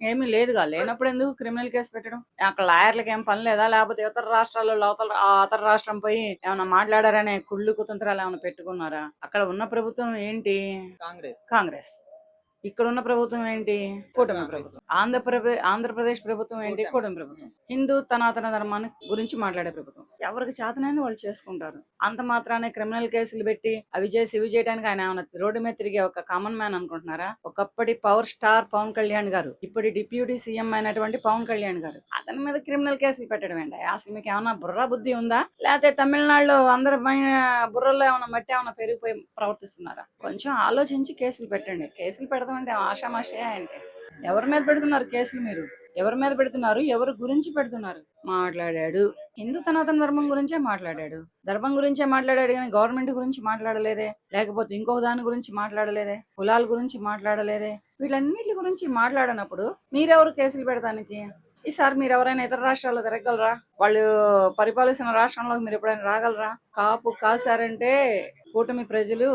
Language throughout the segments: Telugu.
ఏమీ లేదుగా లేనప్పుడు ఎందుకు క్రిమినల్ కేసు పెట్టడం? అక్కడ లాయర్లకి ఏం పని లేదా? లేకపోతే ఇతర రాష్ట్రాల్లో అవతల ఆ ఇతర రాష్ట్రం పోయి ఏమైనా మాట్లాడారనే కుళ్ళు కుతంత్రాలు ఏమైనా పెట్టుకున్నారా? అక్కడ ఉన్న ప్రభుత్వం ఏంటి? కాంగ్రెస్. కాంగ్రెస్. ఇక్కడ ఉన్న ప్రభుత్వం ఏంటి? కూటమి ప్రభుత్వం. ఆంధ్రప్రదేశ్ ఆంధ్రప్రదేశ్ ప్రభుత్వం ఏంటి? కూటమి. ప్రభుత్వం. హిందూ తనాతన ధర్మాన్ని గురించి మాట్లాడే ప్రభుత్వం. ఎవరికి చేతనైనా వాళ్ళు చేసుకుంటారు. అంత మాత్రానే క్రిమినల్ కేసులు పెట్టి అవి చేసి ఇవి చేయడానికి ఆయన ఏమైనా రోడ్డు మీద తిరిగే ఒక కామన్ మ్యాన్ అనుకుంటున్నారా? ఒకప్పటి పవర్ స్టార్ పవన్ కళ్యాణ్ గారు ఇప్పటి డిప్యూటీ సీఎం అయినటువంటి పవన్ కళ్యాణ్ గారు. అతని మీద క్రిమినల్ కేసులు పెట్టడం ఏంటి? అసలు మీకు ఏమైనా బుర్ర బుద్ధి ఉందా? లేకపోతే తమిళనాడులో అందరి బుర్రలో ఏమైనా మట్టి ఏమైనా పెరిగిపోయి ప్రవర్తిస్తున్నారా? కొంచెం ఆలోచించి కేసులు పెట్టండి. కేసులు పెడతామంటే ఆషామాషే అంటే ఎవరి మీద పెడుతున్నారు కేసులు మీరు? ఎవరి మీద పెడుతున్నారు? ఎవరి గురించి పెడుతున్నారు? మాట్లాడాడు. హిందూ సనాతన ధర్మం గురించే మాట్లాడాడు. ధర్మం గురించే మాట్లాడాడు కానీ గవర్నమెంట్ గురించి మాట్లాడలేదే. లేకపోతే ఇంకొక దాని గురించి మాట్లాడలేదే. కులాల గురించి మాట్లాడలేదే. వీటన్నిటి గురించి మాట్లాడనప్పుడు మీరెవరు కేసులు పెడతానికి? ఈసారి మీరు ఎవరైనా ఇతర రాష్ట్రాల్లో తిరగలరా వాళ్ళు పరిపాలిస్తున్న రాష్ట్రంలోకి మీరు ఎప్పుడైనా రాగలరా? కాపు కాసారంటే కూటమి ప్రజలు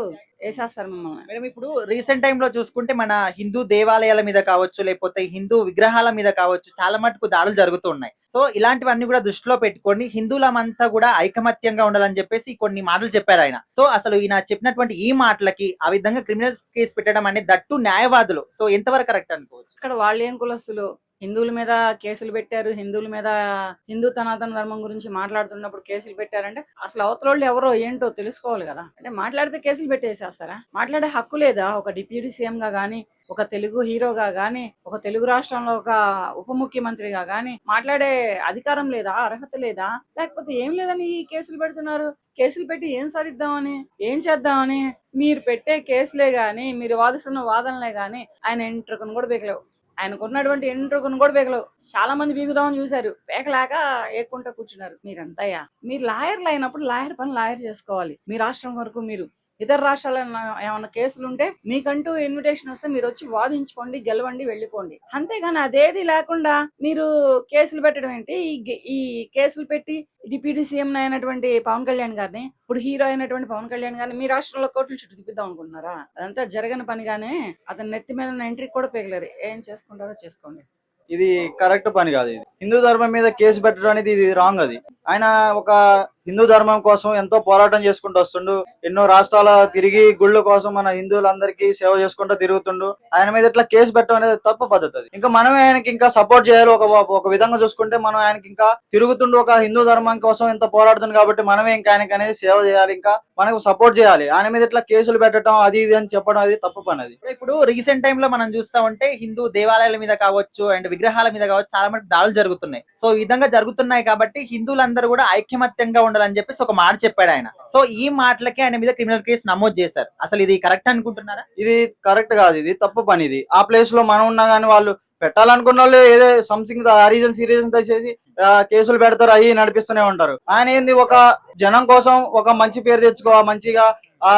వేసేస్తారు మిమ్మల్ని. మేడం ఇప్పుడు రీసెంట్ టైమ్లో చూసుకుంటే మన హిందూ దేవాలయాల మీద కావచ్చు లేకపోతే హిందూ విగ్రహాల మీద కావచ్చు చాలా మటుకు దాడులు జరుగుతూ ఉన్నాయి. సో ఇలాంటివన్నీ కూడా దృష్టిలో పెట్టుకొని హిందువులమంతా కూడా ఐకమత్యంగా ఉండాలని చెప్పేసి కొన్ని మాటలు చెప్పారు ఆయన. సో అసలు ఈయన చెప్పినటువంటి ఈ మాటలకి ఆ విధంగా క్రిమినల్ కేసు పెట్టడం అనేది దట్టు న్యాయవాదులు. సో ఎంతవరకు కరెక్ట్ అనుకోవచ్చు? ఇక్కడ వాళ్ళు ఏం కులస్తులు? హిందువుల మీద కేసులు పెట్టారు. హిందువుల మీద హిందూ తనాతన ధర్మం గురించి మాట్లాడుతున్నప్పుడు కేసులు పెట్టారంటే అసలు అవతల వాళ్ళు ఎవరో ఏంటో తెలుసుకోవాలి కదా. అంటే మాట్లాడితే కేసులు పెట్టేసేస్తారా? మాట్లాడే హక్కు లేదా? ఒక డిప్యూటీ సీఎం గా గానీ ఒక తెలుగు హీరోగా కానీ ఒక తెలుగు రాష్ట్రంలో ఒక ఉప ముఖ్యమంత్రిగా గానీ మాట్లాడే అధికారం లేదా? అర్హత లేదా? లేకపోతే ఏం లేదని ఈ కేసులు పెడుతున్నారు? కేసులు పెట్టి ఏం సాధిద్దామని? ఏం చేద్దామని? మీరు పెట్టే కేసులే గాని మీరు వాదిస్తున్న వాదనలే గాని ఆయన ఎంట్రుకను కూడా బీకలేవు ఆయనకు ఉన్నటువంటి ఎంట్రుకను కూడా బీకలేవు చాలా మంది బీగుదామని చూశారు. బేకలేక ఏకుంటా కూర్చున్నారు. మీరంతయ్యా? మీరు లాయర్లు అయినప్పుడు లాయర్ పని లాయర్ చేసుకోవాలి. మీ రాష్ట్రం వరకు మీరు. ఇతర రాష్ట్రాల్లో ఏమైనా కేసులు ఉంటే మీకంటూ ఇన్విటేషన్ వస్తే మీరు వచ్చి వాదించుకోండి గెలవండి వెళ్ళిపోండి. అంతేగాని అదేది లేకుండా మీరు కేసులు పెట్టడం ఏంటి? ఈ ఈ కేసులు పెట్టి డిప్యూటీ సీఎం అయినటువంటి పవన్ కళ్యాణ్ గారిని ఇప్పుడు హీరో అయినటువంటి పవన్ కళ్యాణ్ గారిని మీ రాష్ట్రంలో కోర్టులు చుట్టూ తిప్పిద్దాం అనుకుంటున్నారా? అదంతా జరగని పనిగానే అతని నెత్తి మీద ఎంట్రీ కూడా పేగలేరు ఏం చేసుకుంటారో చేసుకోండి. ఇది కరెక్ట్ పని కాదు ఇది. హిందూ ధర్మం మీద కేసు పెట్టడం అనేది ఇది రాంగ్ అది. ఆయన ఒక హిందూ ధర్మం కోసం ఎంతో పోరాటం చేసుకుంటూ వస్తుండు. ఎన్నో రాష్ట్రాల తిరిగి గుళ్ళ కోసం మన హిందువులందరికీ సేవ చేసుకుంటూ తిరుగుతుండు. ఆయన మీద ఇట్లా కేసు పెట్టడం అనేది తప్పు పద్ధతి అది. ఇంకా మనమే ఆయనకి ఇంకా సపోర్ట్ చేయాలి. ఒక ఒక విధంగా చూసుకుంటే మనం ఆయనకి ఇంకా తిరుగుతుండు. ఒక హిందూ ధర్మం కోసం ఎంత పోరాడుతుంది కాబట్టి మనమే ఇంకా ఆయనకి అనేది సేవ చేయాలి. ఇంకా మనకు సపోర్ట్ చేయాలి. ఆయన మీద ఇట్లా కేసులు పెట్టడం అది ఇది అని చెప్పడం అది తప్పు పని అది. ఇప్పుడు రీసెంట్ టైమ్లో మనం చూస్తా ఉంటే హిందూ దేవాలయాల మీద కావచ్చు అండ్ విగ్రహాల మీద కావచ్చు చాలా మంది దాడులు జరుగుతున్నాయి. సో ఈ విధంగా జరుగుతున్నాయి కాబట్టి హిందువులందరూ కూడా ఐక్యమత్యంగా ఉండాలని చెప్పేసి ఒక మాట చెప్పాడు ఆయన. సో ఈ మాటలకి ఆయన మీద క్రిమినల్ కేసు నమోదు చేశారు. అసలు ఇది కరెక్ట్ అనుకుంటున్నారా? ఇది కరెక్ట్ కాదు ఇది తప్పు పని ఇది. ఆ ప్లేస్లో మనం ఉన్నా గానీ వాళ్ళు పెట్టాలనుకున్న వాళ్ళు ఏదో సంథింగ్ రీజన్ సీరియస్ చేసి కేసులు పెడతారు అవి నడిపిస్తూనే ఉంటారు. ఆయన ఏంది ఒక జనం కోసం ఒక మంచి పేరు తెచ్చుకో మంచిగా ఆ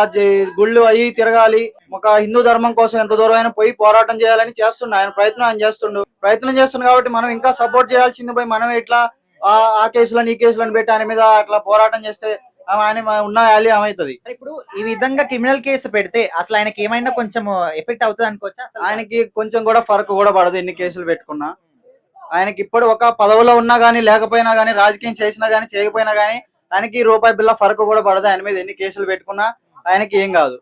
గుళ్ళు అవి తిరగాలి. ఒక హిందూ ధర్మం కోసం ఎంత దూరం అయినా పోయి పోరాటం చేయాలని చేస్తుండు. ఆయన ప్రయత్నం ఆయన చేస్తుండు. ప్రయత్నం చేస్తుండు కాబట్టి మనం ఇంకా సపోర్ట్ చేయాల్సింది పోయి మనం ఇట్లా ఆ ఆ కేసులను ఈ కేసులను పెట్టి ఆయన మీద అట్లా పోరాటం చేస్తే ఆయన ఉన్న వాల్యూ ఏమవుతుంది ఇప్పుడు ఈ విధంగా క్రిమినల్ కేసు పెడితే అసలు ఆయనకి ఏమైనా కొంచెం ఎఫెక్ట్ అవుతుంది అనుకోవచ్చా? ఆయనకి కొంచెం కూడా ఫరక్ కూడా పడదు ఎన్ని కేసులు పెట్టుకున్నా. ఆయనకి ఇప్పుడు ఒక పదవిలో ఉన్నా గానీ లేకపోయినా గానీ రాజకీయం చేసినా గానీ చేయకపోయినా గానీ ఆయనకి రూపాయి బిల్ల ఫరక్ కూడా పడదు. ఆయన మీద ఎన్ని కేసులు పెట్టుకున్నా ఆయనకి ఏం కాదు.